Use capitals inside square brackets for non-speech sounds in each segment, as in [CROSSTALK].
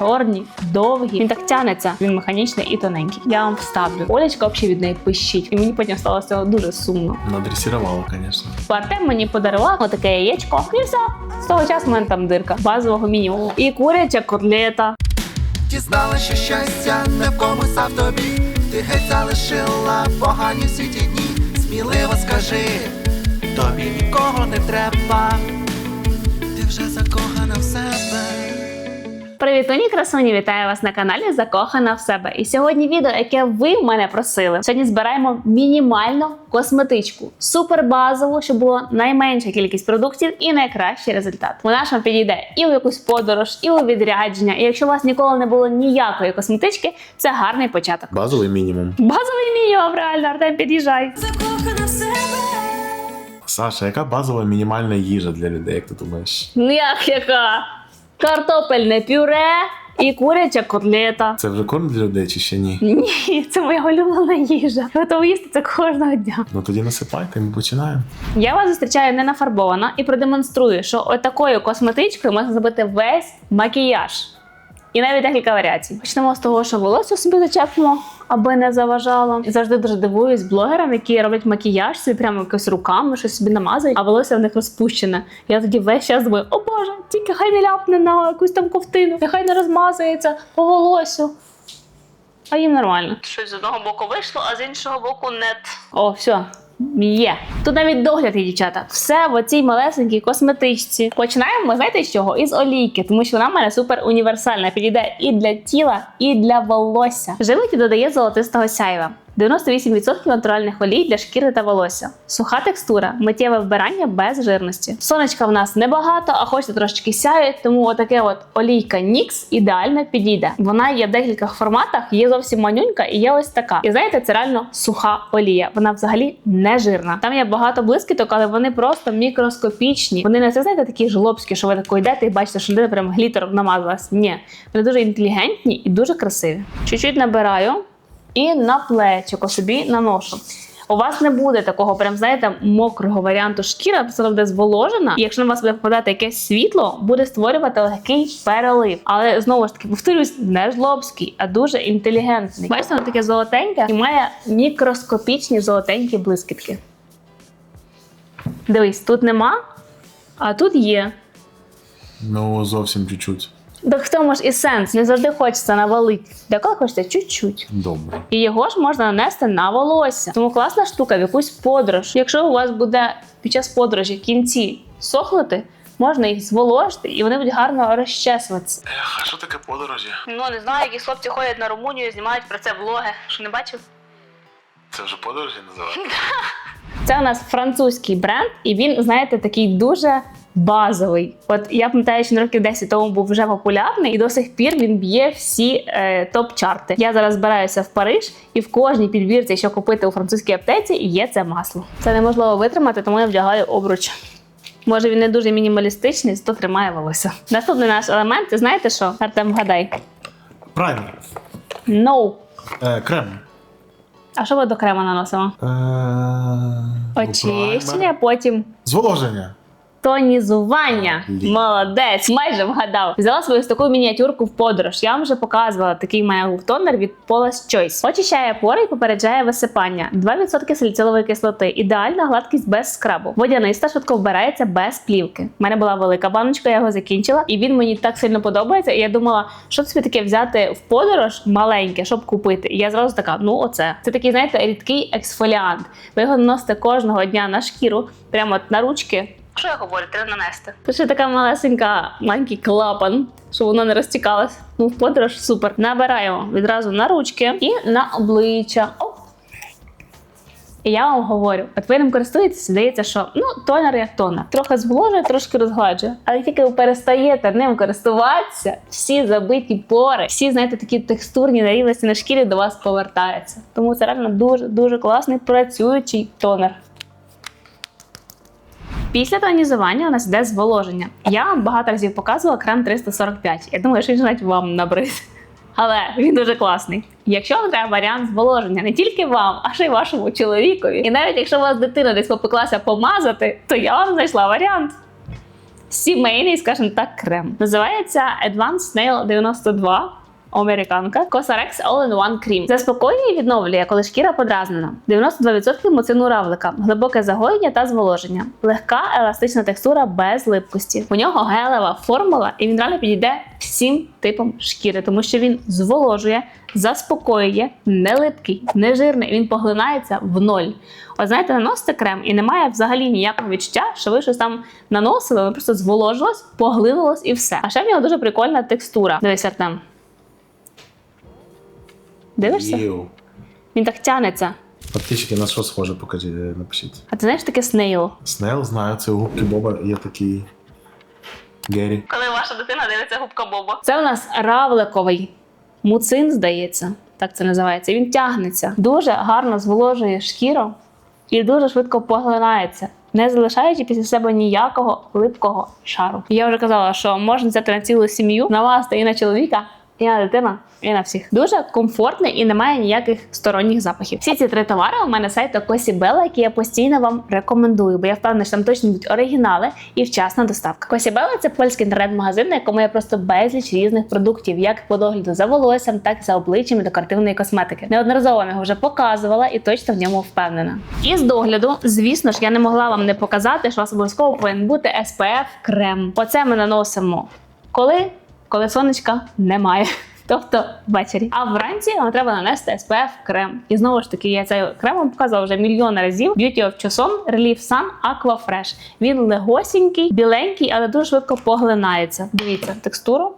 чорні, довгі. Він так тянеться. Він механічний і тоненький. Я вам вставлю. Олечка взагалі від неї пищить. І мені потім стало з цього дуже сумно. Надресировала, конечно. Артем мені подарував отаке яєчко. І все. З того часу в мене там дирка базового мінімуму. І куряча котлета. Дізнала, що щастя не в комусь, а в тобі. Ти геть залишила погані всі ті дні. Сміливо скажи, тобі нікого не треба. Ти вже себе. Привіт, мої красуні! Вітаю вас на каналі Закохана в себе. І сьогодні відео, яке ви в мене просили. Сьогодні збираємо мінімальну косметичку, супер базову, щоб було найменша кількість продуктів і найкращий результат. Вона ж вам підійде і у якусь подорож, і у відрядження. І якщо у вас ніколи не було ніякої косметички, це гарний початок. Базовий мінімум. Базовий мінімум, реально, Артем, під'їжджай. закохана в себе. Саша, яка базова мінімальна їжа для людей, як ти думаєш? Ну як яка? Картопельне пюре і куряча котлета. Це вже корм для людей чи ще ні? Ні, це моя улюблена їжа. Готова їсти це кожного дня. Ну тоді насипайте, ми починаємо. Я вас зустрічаю не нафарбована і продемонструю, що отакою косметичкою можна зробити весь макіяж. І навіть декілька варіацій. Почнемо з того, що волосся собі зачепимо, аби не заважало. І завжди дуже дивуюсь блогерам, які роблять макіяж собі прямо якось руками, щось собі намазують, а волосся в них розпущене. Я тоді весь час думаю, о боже, тільки хай не ляпне на якусь там ковтину, нехай не розмазується по волосю. А їм нормально. Щось з одного боку вийшло, а з іншого боку нет. О, все. Є. Тут навіть догляд є, дівчата. Все в оцій малесенькій косметичці. Починаємо знаєте з чого? Із олійки, тому що вона в мене супер універсальна. Підійде і для тіла, і для волосся. Живить додає золотистого сяйва. 98% натуральних олій для шкіри та волосся. Суха текстура, миттєве вбирання без жирності. Сонечка в нас небагато, а хочете трошечки сяють, тому отаке от олійка Нікс ідеально підійде. Вона є в декількох форматах, є зовсім манюнька і є ось така. І знаєте, це реально суха олія. Вона взагалі не жирна. Там є багато блискіток, але вони просто мікроскопічні. Вони не це знаєте такі жлобські, що ви тако йдете і бачите, що людина прям глітером намазалась. Ні, вони дуже інтелігентні і дуже красиві. Чуть-чуть набираю і на плечико собі наношу. У вас не буде такого, прям знаєте, мокрого варіанту шкіра, все буде зволожена. І якщо на вас буде попадати якесь світло, буде створювати легкий перелив. Але знову ж таки повторюсь, не жлобський, а дуже інтелігентний. Бачите, воно таке золотеньке і має мікроскопічні золотенькі блискітки. Дивись, тут нема, а тут є. Ну, зовсім чуть-чуть. Так в тому ж і сенс. Не завжди хочеться навалити. Деколи хочеться чуть-чуть. Добре. І його ж можна нанести на волосся. Тому класна штука в якусь подорож. Якщо у вас буде під час подорожі кінці сохнути, можна їх зволожити, і вони будуть гарно розчесуватися. Ех, а що таке подорожі? Ну не знаю, які хлопці ходять на Румунію, знімають про це влоги. Що не бачив? Це вже подорожі називають? [LAUGHS] Це у нас французький бренд, і він, знаєте, такий дуже базовий. От я пам'ятаю, що років 10 тому був вже популярний, і до сих пір він б'є всі е, топ-чарти. Я зараз збираюся в Париж, і в кожній підбірці, що купити у французькій аптеці, є це масло. Це неможливо витримати, тому я вдягаю обруч. Може, він не дуже мінімалістичний, зато тримає волосся. Наступний наш елемент, ти знаєте що? Артем, вгадай. Правильно. No. Е, крем. А що ми до крема наносимо? Е, Очищення, потім Зволоження. Тонізування. Блін. Молодець, майже вгадав. Взяла свою таку мініатюрку в подорож. Я вам вже показувала такий має тонер від Paula's Choice. Очищає пори і попереджає висипання. 2% саліцилової кислоти. Ідеальна гладкість без скрабу. Водяниста швидко вбирається без плівки. У мене була велика баночка, я його закінчила, і він мені так сильно подобається. І я думала, що собі таке взяти в подорож маленьке, щоб купити. І я зразу така: ну оце. Це такий, знаєте, рідкий ексфоліант. Ви його наносите кожного дня на шкіру, прямо от на ручки. Що я говорю, треба нанести. Ще така малесенька, маленький клапан, щоб воно не розтікалось. Ну, в подорож супер. Набираємо відразу на ручки і на обличчя. Оп. І я вам говорю, от ви ним користуєтеся, здається, що ну тонер як тонер. Трохи зволожує, трошки розгладжує. Але тільки ви перестаєте ним користуватися, всі забиті пори, всі, знаєте, такі текстурні нарівності на шкірі до вас повертаються. Тому це реально дуже дуже класний працюючий тонер. Після тонізування у нас йде зволоження. Я вам багато разів показувала крем 345. Я думаю, що він навіть вам набрид. Але він дуже класний. Якщо вам треба варіант зволоження не тільки вам, а ще й вашому чоловікові. І навіть якщо у вас дитина десь попеклася помазати, то я вам знайшла варіант. сімейний, скажімо так, крем. Називається Advanced Nail 92. Американка Cosrx All-in-One Cream. Заспокоює і відновлює, коли шкіра подразнена. 92% муцину равлика, глибоке загоєння та зволоження, легка еластична текстура без липкості. У нього гелева формула, і він реально підійде всім типам шкіри, тому що він зволожує, заспокоює, не липкий, не жирний. Він поглинається в ноль. От знаєте, наносите крем і немає взагалі ніякого відчуття, що ви щось там наносили, воно просто зволожилось, поглинулось і все. А ще в нього дуже прикольна текстура. Дивись, Артем. Дивишся? Єу. Він так тянеться. Подписчики, на що схоже, покажіть, напишіть. А ти знаєш таке снейл? Снейл знаю, це у губки Боба є такий Геррі. Коли ваша дитина дивиться губка Бобо. Це у нас равликовий муцин, здається, так це називається. Він тягнеться, дуже гарно зволожує шкіру і дуже швидко поглинається. Не залишаючи після себе ніякого липкого шару. Я вже казала, що можна взяти на цілу сім'ю, на вас та і на чоловіка, і на дитину, і на всіх. Дуже комфортний і немає ніяких сторонніх запахів. Всі ці три товари у мене сайту Косі Белла, які я постійно вам рекомендую, бо я впевнена, що там точно будуть оригінали і вчасна доставка. Косі Белла – це польський інтернет-магазин, на якому є просто безліч різних продуктів, як по догляду за волоссям, так і за обличчям і декоративної косметики. Неодноразово його вже показувала і точно в ньому впевнена. І з догляду, звісно ж, я не могла вам не показати, що у вас обов'язково повинен бути SPF крем. Оце ми наносимо коли? Коли сонечка немає. [LAUGHS] Тобто ввечері. А вранці вам треба нанести SPF крем. І знову ж таки, я цей крем вам показувала вже мільйон разів. Beauty of Choson Relief Sun Aqua Fresh. Він легосінький, біленький, але дуже швидко поглинається. Дивіться, текстуру.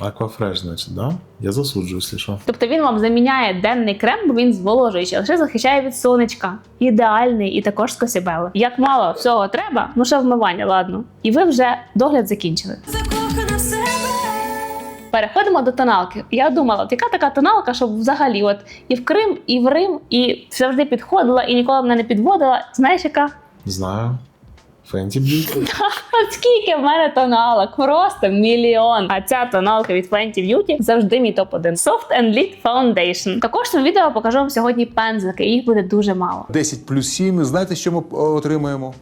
Аквафреш, значить, да? Я засуджую, якщо що. Тобто він вам заміняє денний крем, бо він зволожуючий, лише захищає від сонечка. Ідеальний і також з косібели. Як мало всього треба, ну ще вмивання, ладно. І ви вже догляд закінчили. Переходимо до тоналки. Я думала, от яка така тоналка, щоб взагалі от і в Крим, і в Рим, і завжди підходила, і ніколи мене не підводила. Знаєш, яка? Знаю. Фенті Б'юті. [LAUGHS] От скільки в мене тоналок? Просто мільйон. А ця тоналка від Fenty Beauty завжди мій топ-1. Soft and Lit Foundation. Також в цьому відео покажу вам сьогодні пензлики, їх буде дуже мало. 10 плюс 7. Знаєте, що ми е, отримаємо?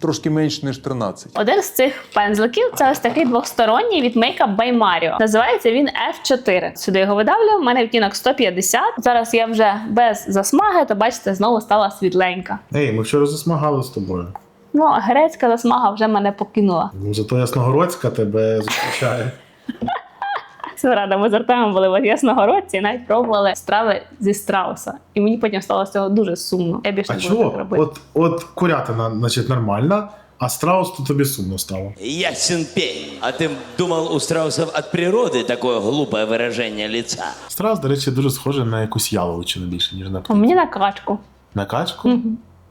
Трошки менше, ніж 13. Один з цих пензликів це ось такий двохсторонній від Makeup by Mario. Називається він F4. Сюди його видавлю. У мене відтінок 150. Зараз я вже без засмаги, то бачите, знову стала світленька. Ей, ми вчора засмагали з тобою. Ну, грецька засмага вже мене покинула. Ну, зато Ясногородська тебе зустрічає. Це рада, ми з Артемом були в Ясногородці і навіть пробували страви зі страуса. І мені потім стало з цього дуже сумно. Я більше А не буду так чого? робити. От, от курятина, значить, нормальна, а страус то тобі сумно стало. Ясен пень. А ты думал, у страусов от природы такое глупое выражение лица? Страус, до речі, дуже схожий на якусь яловичину більше, ніж на А птицю. мені на качку. На качку?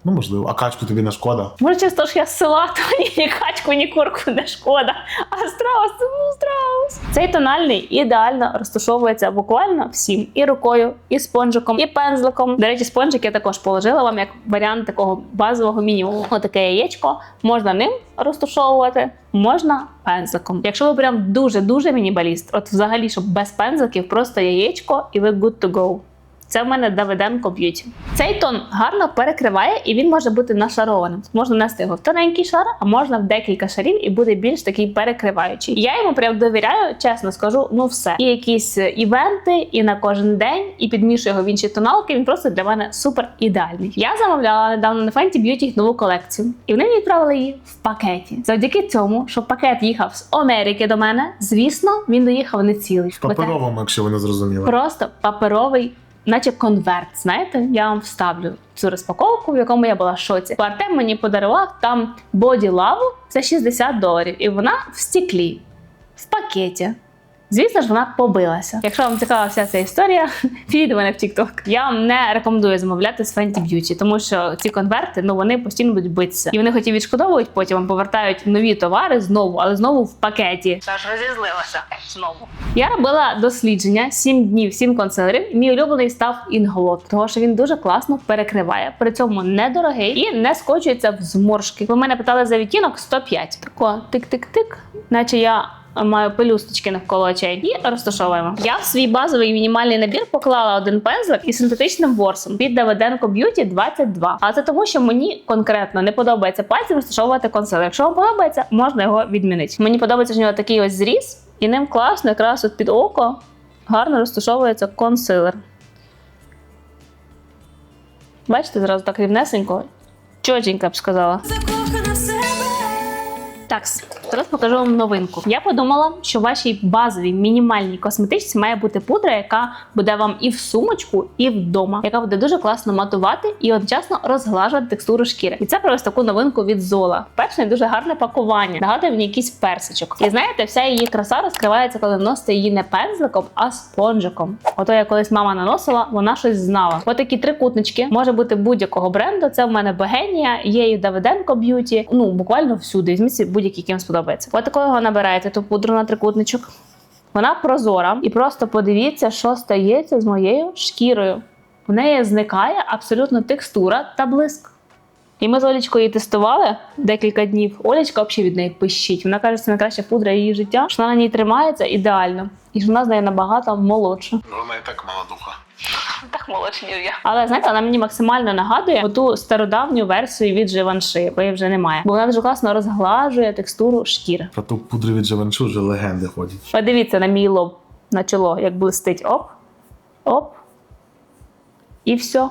Ну, можливо. А качку тобі не шкода. Може, через те, що я з села, то ні, ні качку, ні курку не шкода. А страус, ну страус. Цей тональний ідеально розташовується буквально всім. І рукою, і спонжиком, і пензликом. До речі, спонжик я також положила вам як варіант такого базового мінімуму. Отаке яєчко. Можна ним розташовувати, можна пензликом. Якщо ви прям дуже-дуже мінімаліст, от взагалі, щоб без пензликів, просто яєчко, і ви good to go. Це в мене Давиденко Б'юті. Цей тон гарно перекриває і він може бути нашарованим. Можна нести його в тоненький шар, а можна в декілька шарів і буде більш такий перекриваючий. Я йому прям довіряю, чесно скажу, ну все. І якісь е, івенти, і на кожен день, і підмішую його в інші тоналки. Він просто для мене супер ідеальний. Я замовляла недавно на Fenty Beauty нову колекцію, і вони мені відправили її в пакеті. Завдяки цьому, що пакет їхав з Америки до мене, звісно, він доїхав не цілий. В паперовому, якщо ви не зрозуміли. Просто паперовий, наче конверт. Знаєте, я вам вставлю цю розпаковку, в якому я була в шоці. Артем мені подарував там боді лаву за 60 доларів, і вона в стеклі, в пакеті. Звісно ж, вона побилася. Якщо вам цікава вся ця історія, [LAUGHS] підійдіть до мене в TikTok. Я вам не рекомендую замовляти з Fenty Beauty, тому що ці конверти ну вони постійно будуть битися. І вони хоч і відшкодовують, потім вам повертають нові товари знову, але знову в пакеті. Тож розізлилася знову. Я робила дослідження 7 днів, 7 консилерів. Мій улюблений став інглот, тому що він дуже класно перекриває, при цьому недорогий і не скочується в зморшки. Ви мене питали за відтінок 105. Тако тик-тик-тик, наче я маю пелюсточки навколо очей. І розташовуємо. Я в свій базовий мінімальний набір поклала один пензлик із синтетичним ворсом від Давиденко Beauty 22. А це тому, що мені конкретно не подобається пальцем розташовувати консилер. Якщо вам подобається, можна його відмінити. Мені подобається, що нього такий ось зріз, і ним класно, якраз от під око гарно розташовується консилер. Бачите, зразу так рівнесенько. Чотенько, я б сказала. Так, зараз покажу вам новинку. Я подумала, що вашій базовій мінімальній косметичці має бути пудра, яка буде вам і в сумочку, і вдома, яка буде дуже класно матувати і одночасно розглажувати текстуру шкіри. І це привез таку новинку від Zola. Перше дуже гарне пакування. Нагадує мені якийсь персичок. І знаєте, вся її краса розкривається, коли носите її не пензликом, а спонжиком. Ото я колись мама наносила, вона щось знала. Отакі трикутнички може бути будь-якого бренду. Це в мене Богенія, є і Давиденко Б'юті. Ну буквально всюди. Візьміть будь-який, який сподобається. От такого набираєте ту пудру на трикутничок. Вона прозора, і просто подивіться, що стається з моєю шкірою. В неї зникає абсолютно текстура та блиск. І ми з Олічкою її тестували декілька днів. Олічка взагалі від неї пищить. Вона каже, це найкраща пудра її життя, що вона на ній тримається ідеально. І що вона з нею набагато молодша. Вона і так молодуха. [LAUGHS] Так молодша, ніж я. Але знаєте, вона мені максимально нагадує ту стародавню версію від Живанши, якої вже немає. Бо вона дуже класно розглажує текстуру шкіри. Про ту пудру від Живаншу вже легенди ходять. Подивіться на мій лоб, на чоло, як блистить. Оп, оп. І все.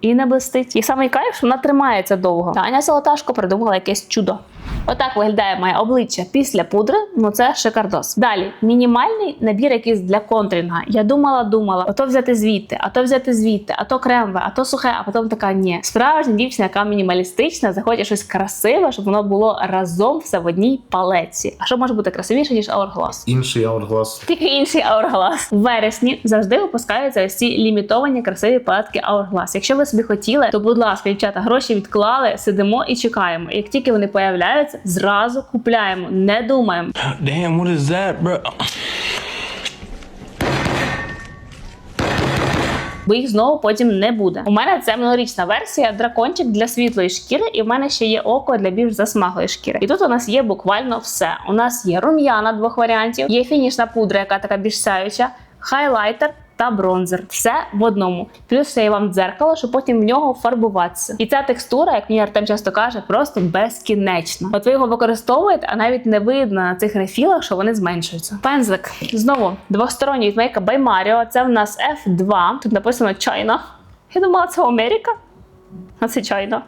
І не блистить. І самий кайф, що вона тримається довго. Таня Золоташко придумала якесь чудо. Отак виглядає моє обличчя після пудри. Ну це шикардос. Далі мінімальний набір якийсь для контрінга. Я думала, думала, ото взяти звідти, а то взяти звідти, а то кремове, а то сухе, а потім така ні. Справжня дівчина, яка мінімалістична, захоче щось красиве, щоб воно було разом все в одній палеці. А що може бути красивіше, ніж Hourglass? Інший Hourglass. Тільки інший Hourglass. В вересні завжди випускаються ось ці лімітовані красиві палетки Hourglass. Якщо ви собі хотіли, то будь ласка, дівчата, гроші відклали, сидимо і чекаємо. Як тільки вони появляються, зразу купляємо, не думаємо. Damn, what is that, bro? бо їх знову потім не буде. У мене це минулорічна версія дракончик для світлої шкіри, і в мене ще є око для більш засмаглої шкіри. І тут у нас є буквально все. У нас є рум'яна двох варіантів, є фінішна пудра, яка така більш сяюча, хайлайтер. Та бронзер, все в одному. Плюс ще я вам дзеркало, щоб потім в нього фарбуватися. І ця текстура, як мені Артем часто каже, просто безкінечна. От ви його використовуєте, а навіть не видно на цих рефілах, що вони зменшуються. Пензлик знову двосторонній від Makeup by. Це в нас F2. Тут написано China. Я думала, це Америка. А це China.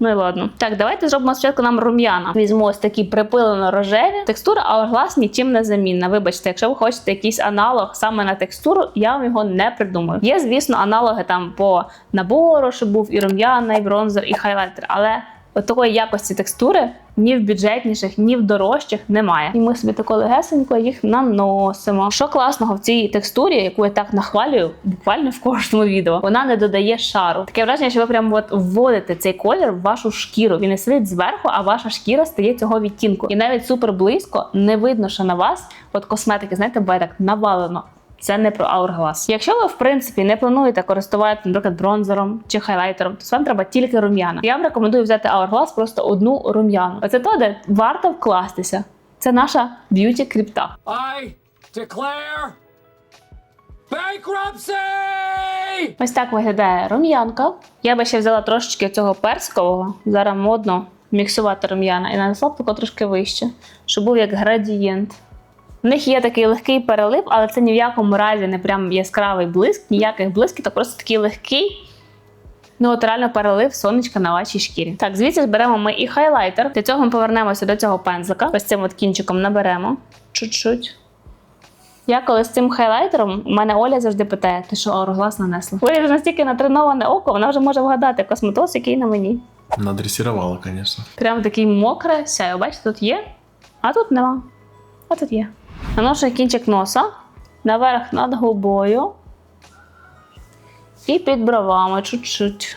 Ну і ладно. Так, давайте зробимо спочатку нам рум'яна. Візьму ось такі припилено рожеві. Текстура Hourglass нічим не замінна. Вибачте, якщо ви хочете якийсь аналог саме на текстуру, я вам його не придумаю. Є, звісно, аналоги там по набору, що був і рум'яна, і бронзер, і хайлайтер, але такої якості текстури ні в бюджетніших, ні в дорожчих немає. І ми собі тако легесенько їх наносимо. Що класного в цій текстурі, яку я так нахвалюю, буквально в кожному відео, вона не додає шару. Таке враження, що ви прямо от вводите цей колір в вашу шкіру. Він не сидить зверху, а ваша шкіра стає цього відтінку. І навіть супер близько не видно, що на вас от косметики, знаєте, буває так навалено. Це не про Hourglass. Якщо ви в принципі не плануєте користуватися, наприклад, бронзером чи хайлайтером, то вам треба тільки рум'яна. Я вам рекомендую взяти Hourglass просто одну рум'яну. Оце то, де варто вкластися. Це наша б'юті крипта. I declare bankruptcy! Ось так виглядає рум'янка. Я би ще взяла трошечки цього персикового. Зараз модно міксувати рум'яна і нанесла б тако трошки вище, щоб був як градієнт. В них є такий легкий перелив, але це ні в якому разі не прям яскравий блиск, ніяких блисків, просто такий легкий. Ну, от реально перелив сонечка на вашій шкірі. Так, звідси зберемо ми і хайлайтер. Для цього ми повернемося до цього пензлика. Ось цим от кінчиком наберемо чуть-чуть. Я коли з цим хайлайтером, у мене Оля завжди питає, ти що Hourglass нанесла? Оля вже настільки натреноване око, вона вже може вгадати косметоз, який на мені. Надресірувала, звісно. Прям такий мокре сяє. Бачите, тут є, а тут нема. А тут є. Наношу кінчик носа наверх над губою і під бровами чуть-чуть.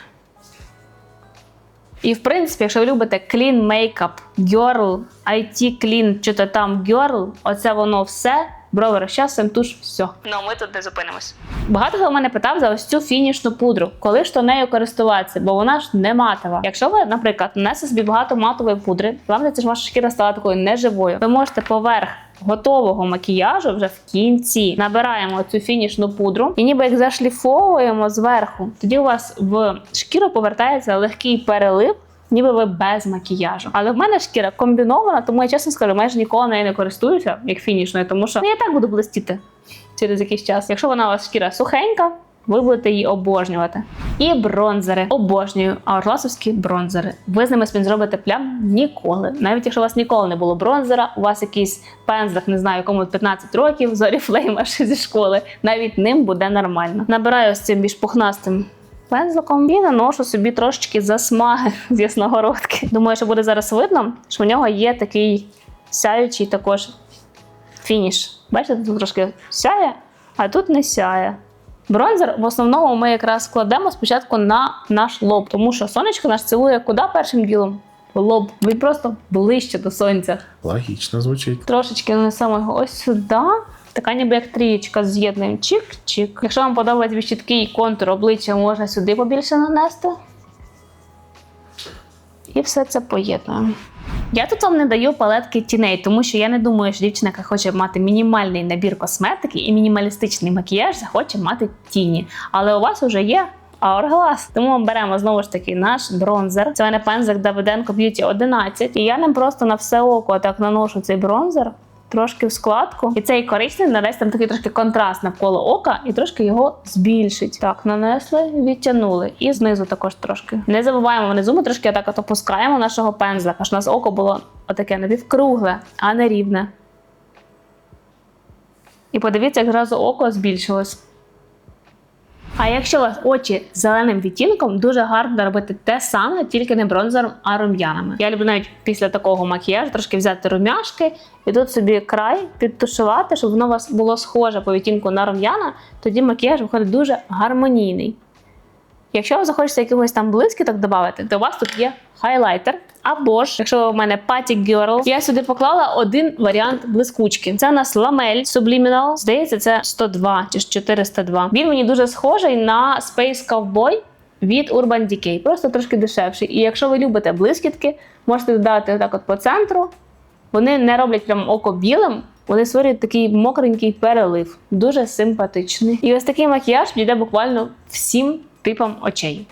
І в принципі, якщо ви любите clean makeup, girl, IT clean, чи то там girl, оце воно все. Брови розчасуємо, туш, все. Ну, ми тут не зупинимось. Багато хто мене питав за ось цю фінішну пудру, коли ж то нею користуватися, бо вона ж не матова. Якщо ви, наприклад, нанесли собі багато матової пудри, вам здається, що ваша шкіра стала такою неживою. Ви можете поверх готового макіяжу вже в кінці. Набираємо цю фінішну пудру і ніби як зашліфовуємо зверху. Тоді у вас в шкіру повертається легкий перелив. Ніби ви без макіяжу. Але в мене шкіра комбінована, тому я чесно скажу, майже ніколи нею не користуюся як фінішною, тому що ну, я так буду блистіти через якийсь час. Якщо вона у вас шкіра сухенька, ви будете її обожнювати. І бронзери. Обожнюю аурласовські бронзери. Ви з ними спін зробите плям ніколи. Навіть якщо у вас ніколи не було бронзера, у вас якийсь пензлик, не знаю, кому 15 років, зорі флейм аж зі школи. Навіть ним буде нормально. Набираю з цим більш пухнастим. Пензликом і наношу собі трошечки засмаги [LAUGHS] з ясногородки. Думаю, що буде зараз видно, що в нього є такий сяючий також фініш. Бачите, тут трошки сяє, а тут не сяє. Бронзер в основному ми якраз кладемо спочатку на наш лоб, тому що сонечко наш цілує куди першим ділом? Лоб. Він просто ближче до сонця. Логічно звучить. Трошечки нанесемо його ось сюди. Така ніби як трієчка з'єднуємо. Чик-чик. Якщо вам подобається більш чіткий контур обличчя, можна сюди побільше нанести. І все це поєднуємо. Я тут вам не даю палетки тіней, тому що я не думаю, що дівчина, яка хоче мати мінімальний набір косметики і мінімалістичний макіяж, захоче мати тіні. Але у вас вже є Hourglass. Тому ми беремо знову ж таки наш бронзер. Це в мене пензик Davidenko Beauty 11. І я ним просто на все око так наношу цей бронзер. Трошки в складку, і цей коричневий надасть там такий трошки контраст навколо ока і трошки його збільшить. Так, нанесли, відтягнули. І знизу також трошки. Не забуваємо внизу, ми трошки отак от опускаємо нашого пензлика, аж у нас око було отаке напівкругле, а не рівне. І подивіться, як зразу око збільшилось. А якщо у вас очі з зеленим відтінком, дуже гарно робити те саме, тільки не бронзером, а рум'янами. Я люблю навіть після такого макіяжу трошки взяти рум'яшки і тут собі край підтушувати, щоб воно у вас було схоже по відтінку на рум'яна, тоді макіяж виходить дуже гармонійний. Якщо вам захочеться якихось там блискіток додати, то у вас тут є хайлайтер. Або ж, якщо у мене Patty Girl, я сюди поклала один варіант блискучки. Це у нас ламель Subliminal. Здається, це 102 чи ж 402. Він мені дуже схожий на Space Cowboy від Urban Decay. Просто трошки дешевший. І якщо ви любите блискітки, можете додати отак от по центру. Вони не роблять прям око білим, вони створюють такий мокренький перелив. Дуже симпатичний. І ось такий макіяж підійде буквально всім типам очей.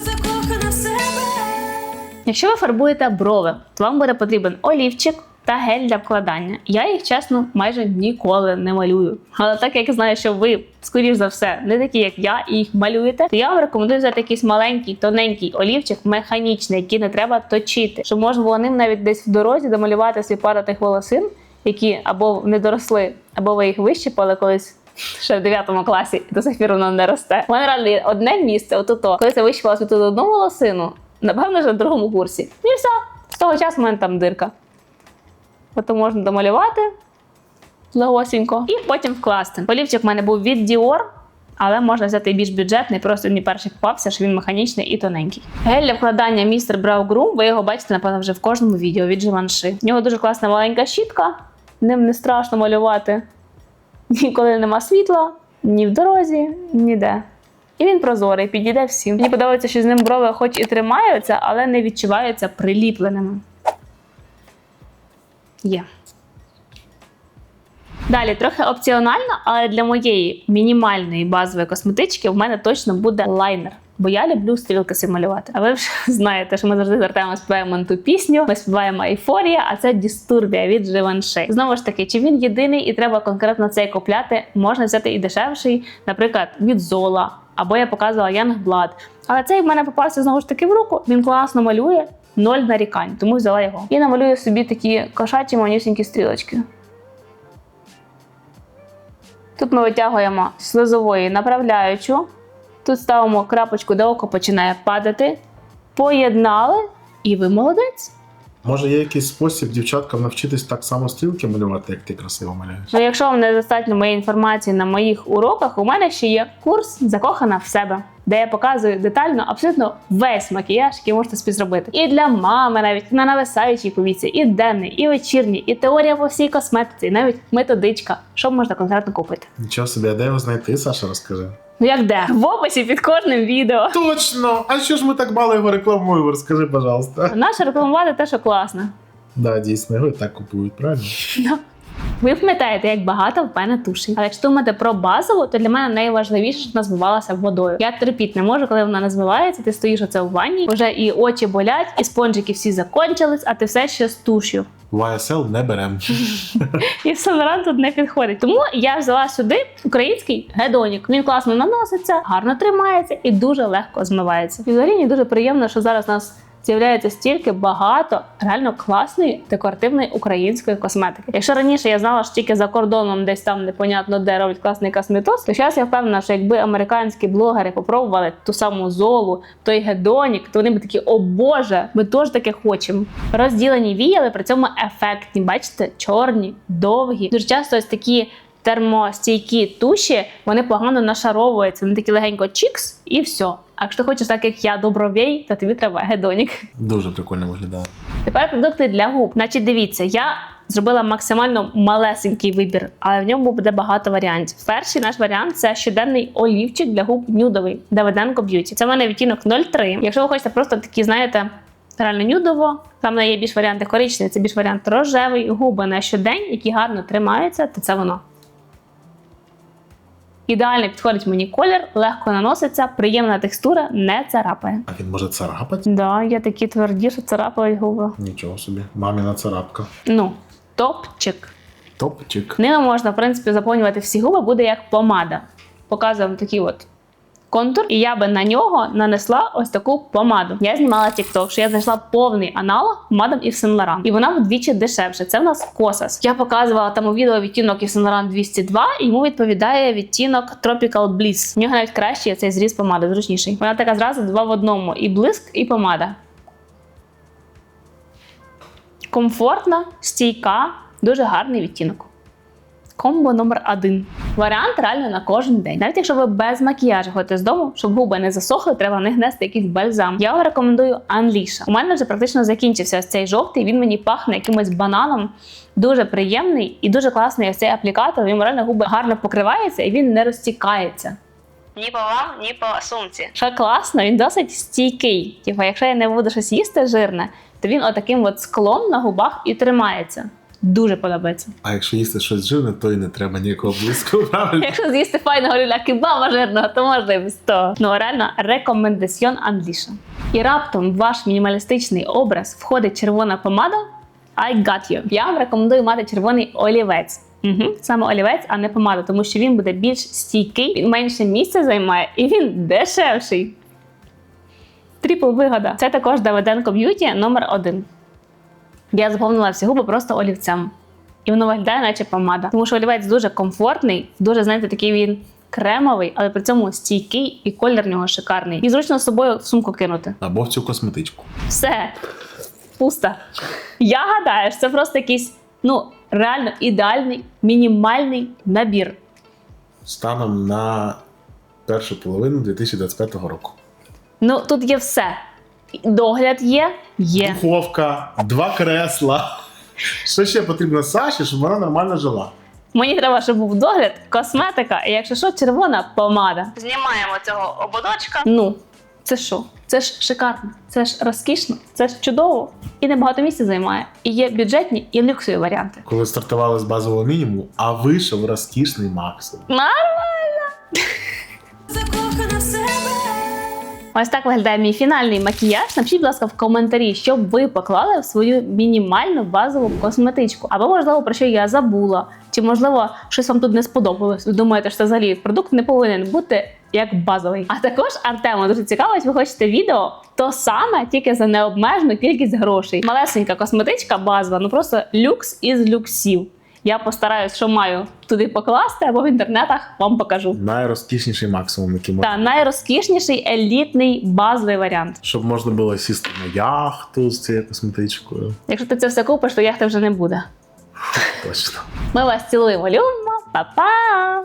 Якщо ви фарбуєте брови, то вам буде потрібен олівчик та гель для вкладання. Я їх чесно майже ніколи не малюю. Але так як знаю, що ви, скоріш за все, не такі, як я, і їх малюєте, то я вам рекомендую взяти якийсь маленький, тоненький олівчик, механічний, який не треба точити, щоб можна було ним навіть десь в дорозі домалювати свій пару тих волосин, які або не доросли, або ви їх вищипали колись. Ще в 9 класі і до сих пір воно не росте. У мене реально є одне місце, отуто. Коли я вищипала тут одну волосину, напевно, вже на другому курсі. І все. З того часу в мене там дирка. Ото можна домалювати легосенько і потім вкласти. Олівчик в мене був від Dior, але можна взяти більш бюджетний, просто мені перший попався, що він механічний і тоненький. Гель для вкладання містер Groom, ви його бачите, напевно, вже в кожному відео від Givenchy. В нього дуже класна маленька щітка, ним не страшно малювати. Ніколи нема світла, ні в дорозі, ніде. І він прозорий, підійде всім. Мені подобається, що з ним брови хоч і тримаються, але не відчуваються приліпленими. Є. Далі трохи опціонально, але для моєї мінімальної базової косметички в мене точно буде лайнер. Бо я люблю стрілки малювати. А ви вже [LAUGHS] знаєте, що ми завжди звертаємо співаємо на ту пісню. Ми співаємо Ейфорія, а це Дістурбія від Givenchy. Знову ж таки, чи він єдиний і треба конкретно цей купляти? Можна взяти і дешевший, наприклад, від Zola, або я показувала Youngblood. Але цей в мене попався знову ж таки в руку. Він класно малює, ноль нарікань, тому взяла його. І намалюю собі такі кошачі манюсінькі стрілочки. Тут ми витягуємо слизової направляючу. Тут ставимо крапочку, де око починає падати. Поєднали, і ви молодець. Може, є якийсь спосіб дівчаткам навчитись так само стрілки малювати, як ти красиво малюєш? Ну, якщо вам недостатньо моєї інформації на моїх уроках, у мене ще є курс Закохана в себе, де я показую детально абсолютно весь макіяж, який можете собі зробити. І для мами, навіть на нависаючій повіці, і денний, і вечірній, і теорія по всій косметиці, і навіть методичка, що можна конкретно купити. Нічого собі, а де його знайти, Саша, розкажи. Ну як де? В описі під кожним відео. Точно! А що ж ми так мало його рекламуємо? Розкажи, пожалуйста. Наше рекламувати те, що класно. Да, дійсно, його і так купують, правильно? Ви пам'ятаєте, як багато в мене туші. Але якщо думати про базову, то для мене найважливіше, щоб вона змивалася водою. Я терпіти не можу, коли вона не змивається. Ти стоїш оце в ванні, вже і очі болять, і спонжики всі закончились, а ти все ще з тушю. YSL не берем. І Санран тут не підходить. Тому я взяла сюди український гедонік. Він класно наноситься, гарно тримається і дуже легко змивається. І взагалі мені дуже приємно, що зараз нас. З'являється стільки багато реально класної декоративної української косметики. Якщо раніше я знала, що тільки за кордоном десь там непонятно де роблять класний косметоз, то зараз я впевнена, що якби американські блогери попробували ту саму золу, той гедонік, то вони б такі, о Боже, ми теж таке хочемо. Розділені віяли, при цьому ефектні. Бачите, чорні, довгі. Дуже часто ось такі термостійкі туші, вони погано нашаровуються. Вони такі легенько чікс і все. А якщо ти хочеш так, як я, добровій, то тобі треба гедонік. Дуже прикольно виглядає. Тепер продукти для губ. Значить, дивіться, я зробила максимально малесенький вибір, але в ньому буде багато варіантів. Перший наш варіант це щоденний олівчик для губ нюдовий Давиденко Б'юті. Це в мене відтінок 03. Якщо ви хочете просто такі, знаєте. Реально нюдово, там є більш варіанти коричневі, це більш варіант рожевий, губи на щодень, які гарно тримаються, то це воно. Ідеально підходить мені колір, легко наноситься, приємна текстура, не царапає. А він може царапати? Да, є такі тверді, що царапають губи. Нічого собі. Маміна царапка. Ну, топчик. Топчик. Ними можна, в принципі, заповнювати всі губи, буде як помада. Показуємо такі от контур, і я би на нього нанесла ось таку помаду. Я знімала TikTok, що я знайшла повний аналог помадам Yves Saint Laurent. І вона вдвічі дешевше. Це в нас косас. Я показувала там у відео відтінок Saint Laurent 202, і йому відповідає відтінок Tropical Bliss. В нього навіть кращий цей зріз помади, зручніший. Вона така зразу два в одному: і блиск, і помада. Комфортна, стійка, дуже гарний відтінок. Комбо номер один. Варіант реально на кожен день. Навіть якщо ви без макіяжу ходите з дому, щоб губи не засохли, треба в них нести якийсь бальзам. Я вам рекомендую Unleasha. У мене вже практично закінчився ось цей жовтий. Він мені пахне якимось бананом. Дуже приємний і дуже класний ось цей аплікатор. Він реально губи гарно покривається і він не розтікається. Ні по вам, ні по сумці. Що класно, він досить стійкий. Типу, якщо я не буду щось їсти жирне, то він отаким от склом на губах і тримається. Дуже подобається. А якщо їсти щось жирне, то і не треба ніякого блиску, [LAUGHS] правильно? Якщо з'їсти файного люля кебаба жирного, то можна і без того. Ну реально рекомендаціон Англіша. І раптом в ваш мінімалістичний образ входить червона помада. I got you. Я вам рекомендую мати червоний олівець. Угу. Саме олівець, а не помада, тому що він буде більш стійкий, він менше місця займає і він дешевший. Тріпл вигода. Це також Давиденко Б'юті номер один. Я заповнила всі губи просто олівцем. І воно виглядає, наче помада. Тому що олівець дуже комфортний, дуже, знаєте, такий він кремовий, але при цьому стійкий і колір нього шикарний. І зручно з собою в сумку кинути. Або в цю косметичку. Все. Пусто. Я гадаю, що це просто якийсь, ну, реально ідеальний, мінімальний набір. Станом на першу половину 2025 року. Ну, тут є все. Догляд є, є. Духовка, два кресла. Що ще потрібно Саші, щоб вона нормально жила? Мені треба, щоб був догляд, косметика, і якщо що, червона помада. Знімаємо цього ободочка. Ну, це що? Це ж шикарно, це ж розкішно, це ж чудово. І небагато місця займає. І є бюджетні і люксові варіанти. Коли стартували з базового мінімуму, а вийшов розкішний максимум. Нормально! закохана. Ось так виглядає мій фінальний макіяж. Напишіть, будь ласка, в коментарі, що ви поклали в свою мінімальну базову косметичку. Або, можливо, про що я забула. Чи, можливо, щось вам тут не сподобалось. Ви думаєте, що взагалі продукт не повинен бути як базовий. А також Артему дуже цікаво, ви хочете відео, то саме тільки за необмежену кількість грошей. Малесенька косметичка базова, ну просто люкс із люксів. Я постараюсь, що маю туди покласти, або в інтернетах вам покажу. Найрозкішніший максимум, який можна. Та найрозкішніший елітний базовий варіант. Щоб можна було сісти на яхту з цією косметичкою. Якщо ти це все купиш, то яхти вже не буде. Точно. Ми вас цілуємо, любимо, па-па!